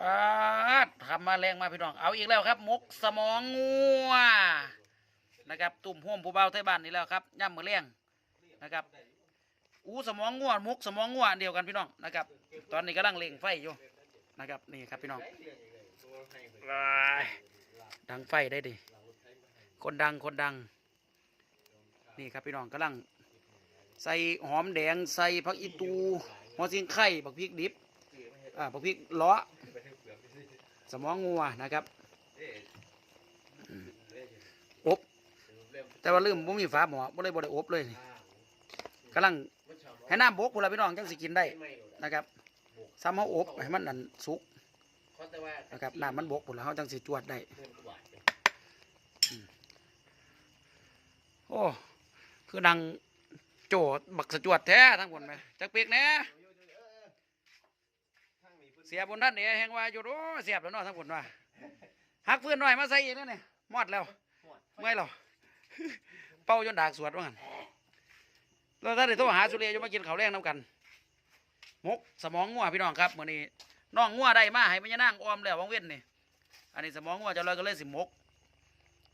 ปาดทำมาแรงมาพี่น้อง เอาอีกแล้วครับมกสมองงัวนะครับ ตุ่มห่วมผู้เบาไทยบ้านนี่แล้วครับย่ำมือเลี้ยงนะครับ อู้สมองงัวมกสมองงัวเดียวกันพี่น้องนะครับ ตอนนี้กำลังเล่งไฟอยู่นะครับนี่ครับพี่น้องว้ายดังไฟได้ดิคนดังคนดัง นี่ครับพี่น้องกำลัง ใส่หอมแดงใส่ผักอีตูหัวซิงไข่ผักพริกดิบอ่าผักพริกเลาะ สมองงัวนะครับอืมอบแต่ว่าลืมบ่มีฝาหม้อบ่เลยบ่ได้อบเลยนี่กำลังให้น้ำบกพุ่นละพี่น้องจังสิกินได้นะครับซ้ำเฮาอบให้มันนั่นสุกนะครับน้ำมันบกพุ่นละเฮาจังสิจวดได้อืมโอ้คือดังโจดบักสะจวดแท้ทั้งหมดไหมจักเปีกแหน่ เสียบนท่านเนี่ยแหงว่าอยู่โอ้เสียบแล้วเนาะทั้งหมดว่าหักฟืนหน่อยมาใส่อีกนั่นนี่มอดแล้วเมื่อยหรอเป่าจนดากสวดว่างั้นแล้วถ้าได้โทรหาสุเรียจะมากินข้าวแรงน้ำกันมกสมองงัวพี่น้องครับมื้อนี้น้องงัวได้มาให้มันยะนั่งออมแล้ววังเว้นนี่อันนี้สมองงัวเจะเลยก็เลยสิมก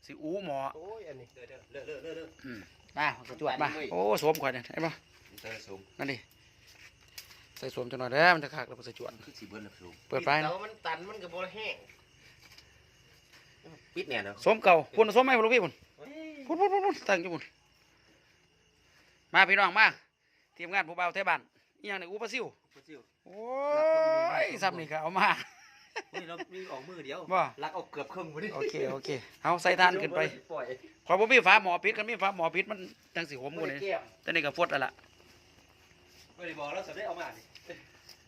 สิอูหมอโอ้ยอันนี้เด้อเด้อเด้อเด้อเด้ออืมมาสะจวดมาโอ้สวมข่อยเนี่ยเห็นปะเด้อสูงนั่นดิ ใส่สวมจังหน่อยเด้อมันจะขากแล้วมันจะจวน คือสีเบิ้ลแล้วสูงเปิดไฟนะแล้วมันตันมันก็บ่แห้งปิดแน่เนาะสวมเก่าพุ่นสวมไหมลูกพี่พุ่นพุ่นพุ่นพุ่นพุ่นตั้งอยู่พุ่นมาพี่น้องมาทีมงานผู้เบาเทบ้านอีหยังนี่อูปลาซิวโอ้ยซ้ำนี่ก็เอามาเฮ้ยเรามีออกมือเดียวบ่ลักเอาเกือบครึ่งบ่ดิโอเคโอเคเอาใส่ทานขึ้นไปปล่อยขอยบ่มีฝาหมอพิษกันมีฝาหมอพิษมันจังสิหอมบ่กูได้นี่แก้มแต่นี่ก็ฟดอะละ บ่ได้บอกแล้วสับได้เอามาดิ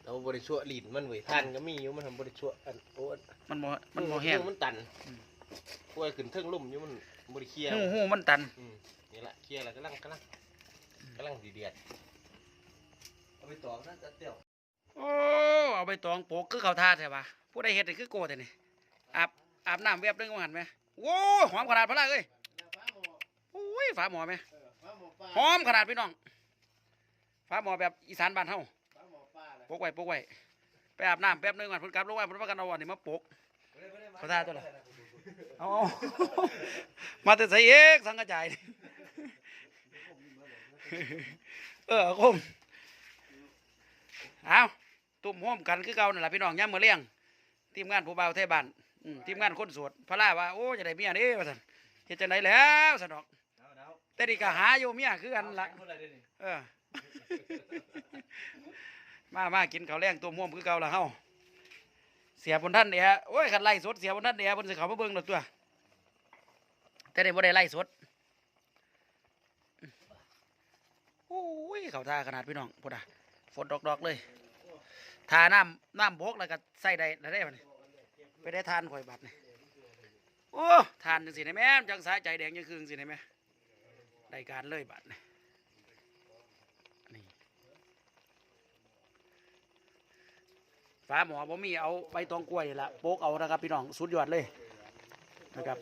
เราบ่ได้ชั่วลิ้นมันเว้ยทานก็มีอยู่มันทำบ่ได้ชั่วอันโอ้อันมันบ่มันบ่แห้ง มันตันอืม กล้วยขึ้นเทิงลุ่มอยู่มันบ่ได้เคลียร์หูหูมันตัน อืมนี่ละเคลียร์แล้วกำลังกำลังกำลังดีเดือดเอาไปต่อนะจะเตี้ยวโอ้เอาไปตองโปกคือเขาทาใช่ปะผู้ใดเฮ็ดนี่คือโกแต่นี่อาบอาบน้ำเวียบเรื่องว่าหันไหมโอ้ยหอมขนาดพะล่ะเอ้ยโอ้ยฝาหมอไหมหอมขนาดพี่น้อง ฝาหมอแบบอีสานบ้านเฮาปกไว้ปกไว้ไปอาบน้ำแป๊บนึงก่อนเพิ่นกลับลงมาเพิ่นว่ากันเอาอันนี้มาปกเขาท่าตัวละเอามาแต่ใส่เอกสังกระจายนี่เออคมเอาตุ่มห่วมกันคือเก่านั่นแหละพี่น้องย่ำมือเลี้ยงทีมงานผู้เบาวเทบ้านอืมทีมงานคนโสวดพระล่าว่าโอ้จะได้เมียนี่ว่าสันเฮ็ดจังไดแล้วสนอกแต่นี่ก็หาอยู่เมียคือกันละเออ มามากินข้าวแรงตุ่มห่วมคือเก่าละเฮาเสียบนท่านเดียโอ้ยขันไล่สดเสียบนท่านเดียเพิ่นสิเขามาเบิ่งดอกตัว แต่ในบ่ได้ไล่สดโอ้ยเขาท่าขนาดพี่น้องพุ่นอะฝนดอกๆเลยทาน้ำน้ำบกแล้วก็ใส่ได้ได้ปะนี่ไปได้ทานข่อยบัดนี่โอ้ทานจังสิได้แม่มจังสายใจแดงยังคืนสิได้แม่ได้การเลยบัดนี่นี่ ฟ้าหมอบ่มีเอาใบตองกล้วยละโป๊กเอานะครับพี่น้องสุดยอดเลยนะครับ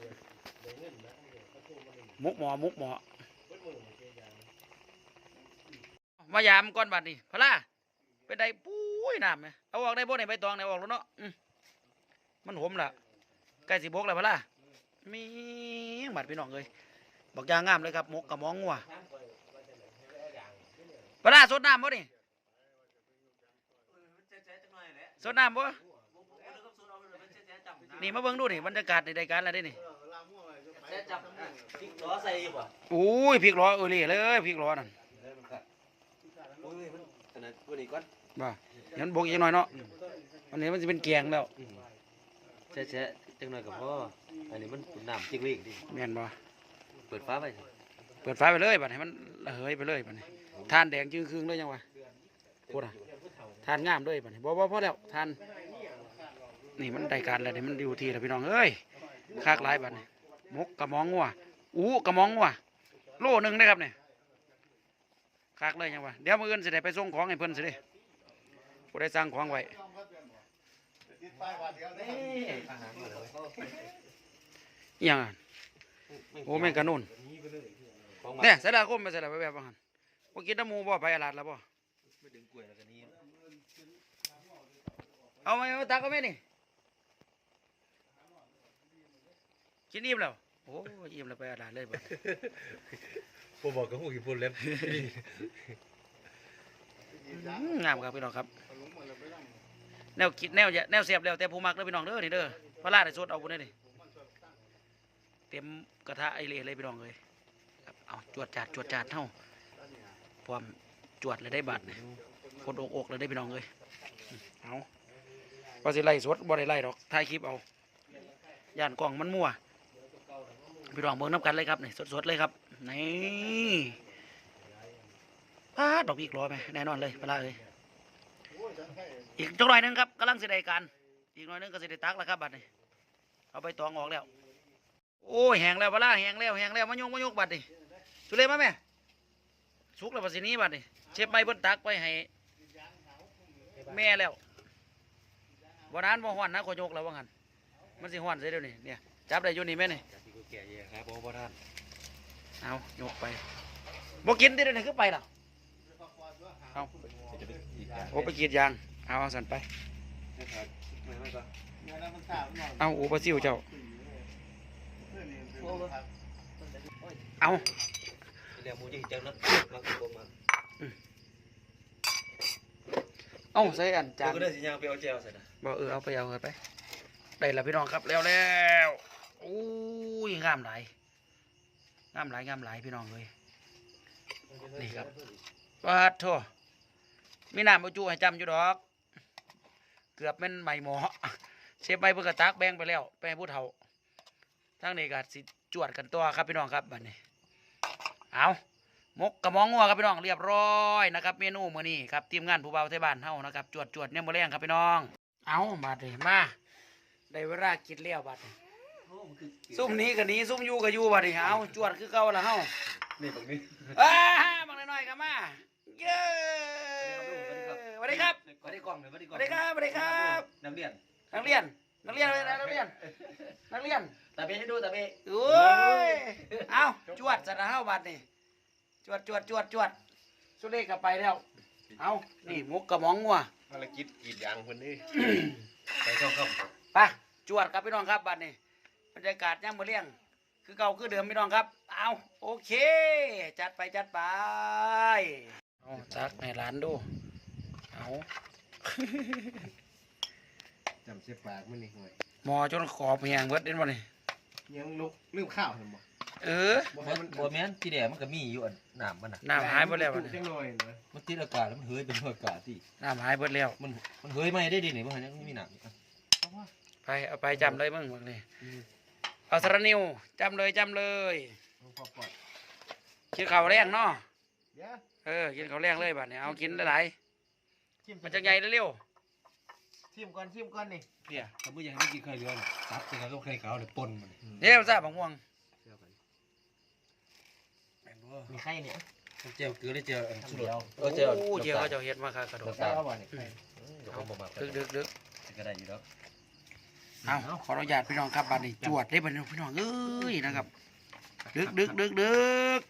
มุกหมอมุกหมอมายามก่อนบัดนี่พะล่าเป็นไดปุ้ยน้ำไหมเอาออกได้บ่ในใบตองเนี่ยออกแล้วเนาะมันหอมล่ะใกล้สิบกแล้วพะล่ามีบัดพี่น้องเลยบอกยางงามเลยครับมกกับมองงัวพะล่าสดน้ำบ่นี่ สดน้ำบ่นี่มาเบิ่งดูนี่บรรยากาศในรายการอะไรนี่จะจับพริกล้อใส่ป่ะอุ้ยพริกล้อเออเลยเลยพริกล้อนั่นโอ้ยมันอันนั้นวันนี้ก่อนบ่เดี๋ยวมันบกอีกหน่อยเนาะวันนี้มันจะเป็นแกงแล้วแช่แช่จังหน่อยกับพ่ออันนี้มันน้ำจิกเล็กดิแม่นบ่เปิดฟ้าไป เปิดไฟไปเลยบัดให้มันระเหยไปเลยบัดนี้ทานแดงจึงครึ่งเลยยังวะพูดอะ ทานงามเลยบัดนี้บ่บ่พอแล้วทานนี่มันได้การแล้วนี่มันดีทีแล้วพี่น้องเอ้ยคากหลายบัดนี้มกกระมองงัวอู้กระมองงัวโลหนึงนะครับเนี่ยคากเลยยังวะเดี๋ยวมื้ออื่นสิได้ไปส่งของให้เพิ่นสิเด้ผู้ได้สั่งของไว้อาหารมาเลยอิหยังอะโอ้แม่งกระนุ่นเนี่ยใส่ละคมไปใส่ละไปแบบว่าหั่นบ่กินน้ำหมูบ่ไปอาลาดแล้วบ่ เอาไหมตากเอาไหมนี่กินอิ่มแล้วโอ้ยอิ่มแล้วไปอาดาเลยบ่ผมบอกกับพวกอีพูดเล็บงามครับพี่น้องครับ แนวคิดแนวแนวเสียบแล้วแต่ผู้มักเลยพี่น้องเด้อนี่เด้อพระราชสดเอาคนนี้ดิเต็มกระทะไอเล่เลยพี่น้องเลยเอาจวดจัดจวดจัดเท่าพร้อมจวดเลยได้บัตรคนอกอกเลยได้พี่น้องเลยเอา ว่าสิไล่สดบ่ได้ไล่ดอกถ่ายคลิปเอาย่านกล่องมันมั่วพี่น้องเบิ่งน้ำกันเลยครับนี่สดๆเลยครับนี่พาดดอกอีกรอไหมแน่นอนเลยปลาเลยอีกจักหน่อยนึงครับกำลังสิได้การอีกหน่อยนึงก็สิได้ตักแล้วครับบัดนี้เอาไปตองออกแล้ว โอ้ยแหงแล้วปลาแหงแล้วแหงแล้วมายกมายกบัดนี้สุเลยมาแม่สุกแล้วบัดสินี้บัดนี้เชฟไม่เพิ่นตักไปให้แม่แล้ว วันนั้นบ่ฮ้อนนะขอยกแล้วว่างั้นมันสิฮ้อนเสียเดี๋ยวนี้เนี่ยจับได้อยู่นี่แม่นี่จากที่กูแก่เยอะครับเพราะว่าท่านเอายกไปบ่กินได้เดี๋ยวนี้คือไปล่ะเอาจะไปอีกอย่างโอ้ไปกรีดยางเอาเอาสั่นไปนะครับไม่ไม่ก็เอาโอ้ปลาซิวเจ้าเอาเรียกมูจิงจังนะมาคือผมมา เอาใส่อันจาจานก็ได้สิยางไปเอาแจวใส่นะบอกเออเอาไปเอาไปได้แล้วพี่น้องครับแล้วแล้วโอ้ยงามหลายงามหลายงามหลายพี่น้องเลยนี่ครับวัดโทมีน้ำมาจูให้จำอยู่ดอก เกือบเป็นใหม่หมอเชฟใบเพิ่งกระตักแบ่งไปแล้วไปให้ผู้เฒ่าทั้งนี้ก็สิจวดกันตัวครับพี่น้องครับบัดนี้เอา มกกระมองงัวครับพี่น้องเรียบร้อยนะครับ เมนูมื้อนี้ครับทีมงานผู้เบาไทยบ้านเฮานะครับจวดจวดเนี่ยมื้อแรงครับพี่น้อง เอามาเลยมาได้เวลากินแล้วบัดนี้ซุ่มหนี้กับนี้ซุ่มอยู่กับอยู่บัดนี้เอาจวดคือเก่าละเฮานี่ตรงนี้อ้าบางน้อยๆครับมาเย้สวัสดีครับวัสดีกล้องเลยวัสดีสกล้องวัสดีครับสวัสดีครับนักเรียนนักเรียนนักเรียนเลยนะนักเรียนนักเรียนตาเบให้ดูตาเบโอ้ยเอาจวดสนะเฮาบัดนี่ จวดจวดจวดจวดสุเลขก็ไปแล้ว เอานี่มุกกระหมองงัวภารกิจกรีดยางคนนี้ ไปเข้าครับไปจวดครับพี่น้องครับบัดนี้บรรยากาศย่ำมือเลี้ยง คือเก่าคือเดิมพี่น้องครับ เอาโอเค จัดไปจัดไปเอาตักให้หลานดูเอาจำเสียปากมันนี่ห่วยหมอจนขอบแหงเบิดเด่นบ่นี่ยังลุกลืมข้าวเห็นบ่ เออ บ่ให้มันบัวแม่นที่แดดมันก็มีอยู่อันน้ำมันน่ะน้ำหายไปแล้วบัดจันี่งหน่อยนะมันติดอากาศแล้วมันเฮ้ยเป็นอากาศที่น้ำหายเบิดแล้ว มันมันเฮ้ยไม่ได้ดิเนี่ยมันยังมีน้ำอยู่อะไปเอาไปจำเลยมึงบักนี่เอาสระนิวจำเลยจำเลยพอปอดกินข้าวแรงเนาะเดี๋ยวเออกินข้าวแรงเลยบัดนี้เอากินหลายๆมันจะใหญ่เร็วชิมก่อนชิมก่อนนี่ๆเพียถ้าไม่อยากให้กินไข่เรือน่ะซับกินแล้วก็ไข่ขาวเนี่ยปนมันเดี๋ยวซะบักม่วง มีไข่เนี่ยมันเจียวเกลือได้เจียวอันสุดโอ้เจียวเขาเจะเฮ็ดมาค่ะกระโดดใส่เอาบ่นี่เดี๋ยวผมบอกมาดึกดึกดึกก็ได้อยู่แล้วเอาขออนุญาตพี่น้องครับบัดนี้จวดได้บัดนี้พี่น้องเอ้ยนะครับดึกดึกดึกดึก